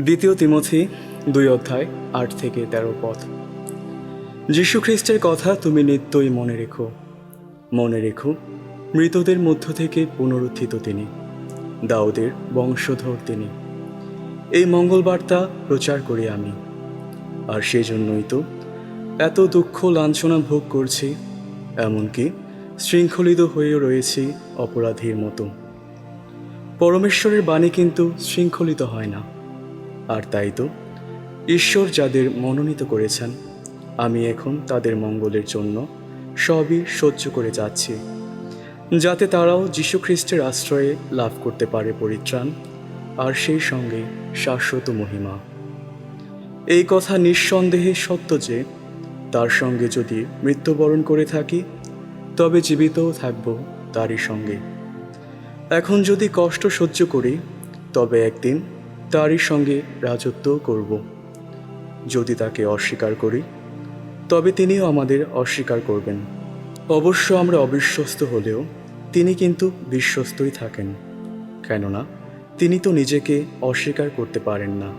দ্বিতীয় তিমথি, দুই অধ্যায়, আট থেকে তেরো পথ। যীশু খ্রিস্টের কথা তুমি নিত্যই মনে রেখো। মনে রেখো, মৃতদের মধ্য থেকে পুনরুত্থিত তিনি, দাউদের বংশধর তিনি। এই মঙ্গলবার্তা প্রচার করি আমি। আর সেজন্যই তো এত দুঃখ লাঞ্ছনা ভোগ করছি, এমনকি শৃঙ্খলিত হয়ে রয়েছি অপরাধীর মতো। পরমেশ্বরের বাণী কিন্তু শৃঙ্খলিত হয় না। আর তাই তো। ঈশ্বর যাদের মনোনীত করেছেন, আমি এখন তাদের মঙ্গলের জন্য সবই সহ্য করে যাচ্ছি, যাতে তারাও যীশুখ্রিস্টের আশ্রয়ে লাভ করতে পারে পরিত্রাণ আর সেই সঙ্গে শাশ্বত মহিমা। এই কথা নিঃসন্দেহে সত্য যে, তার সঙ্গে যদি মৃত্যুবরণ করে থাকি, তবে জীবিতও থাকব তারই সঙ্গে। এখন যদি কষ্ট সহ্য করি, তবে একদিন তারই সঙ্গে রাজত্ব করব। যদি তাকে অস্বীকার করি, তবে তিনিও আমাদের অস্বীকার করবেন। অবশ্য আমরা অবিশ্বস্ত হলেও তিনি কিন্তু বিশ্বস্তই থাকেন। কেননা, তিনি তো নিজেকে অস্বীকার করতে পারেন না।